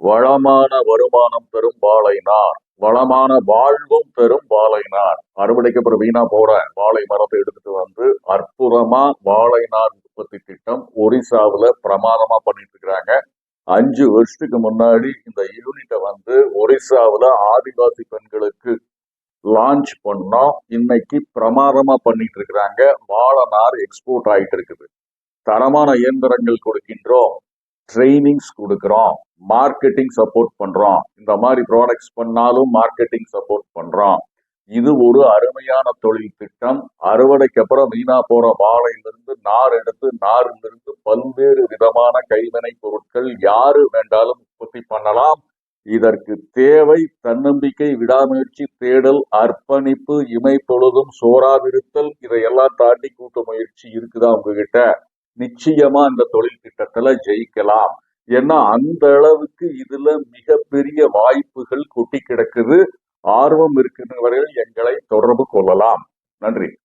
வளமான வருமானம் தரும் வாழைநார் வளமான வாழ்வும் தரும் வாழைநார் அறுவடைக்கு அப்புறம் வீணா போற வாழை மரத்தை எடுத்துட்டு வந்து அற்புதமா வாழைநார் உற்பத்தி திட்டம் ஒரிசாவுல பிரமாதமா பண்ணிட்டு இருக்கிறாங்க அஞ்சு வருஷத்துக்கு முன்னாடி இந்த யூனிட்டை வந்து ஒரிசாவுல ஆதிவாசி பெண்களுக்கு லான்ச் பண்ணோம். இன்னைக்கு பிரமாதமா பண்ணிட்டு இருக்கிறாங்க வாழைநார் எக்ஸ்போர்ட் ஆயிட்டு இருக்குது தரமான இயந்திரங்கள் கொடுக்கின்றோம். ட்ரைனிங்ஸ் கொடுக்குறோம் மார்க்கெட்டிங் சப்போர்ட் பண்றோம். இந்த மாதிரி ப்ராடக்ட்ஸ் பண்ணாலும் மார்க்கெட்டிங் சப்போர்ட் பண்றோம். இது ஒரு அருமையான தொழில் திட்டம். அறுவடைக்கு அப்புறம் வீணா போற வாழையிலிருந்து நார் எடுத்து நாரிலிருந்து பல்வேறு விதமான கைவினை பொருட்கள் யாரு வேண்டாலும் உற்பத்தி பண்ணலாம். இதற்கு தேவை தன்னம்பிக்கை விடாமுயற்சி தேடல் அர்ப்பணிப்பு இமை பொழுதும் சோறாவிருத்தல் இதையெல்லாம் தாண்டி கூட்டு முயற்சி இருக்குதா உங்ககிட்ட? நிச்சயமா இந்த தொழில் திட்டத்துல ஜெயிக்கலாம். ஏன்னா அந்த அளவுக்கு இதுல மிகப்பெரிய வாய்ப்புகள் கொட்டி கிடக்குது. ஆர்வம் இருக்கிறவர்கள் வரையில் எங்களை தொடர்பு கொள்ளலாம். நன்றி.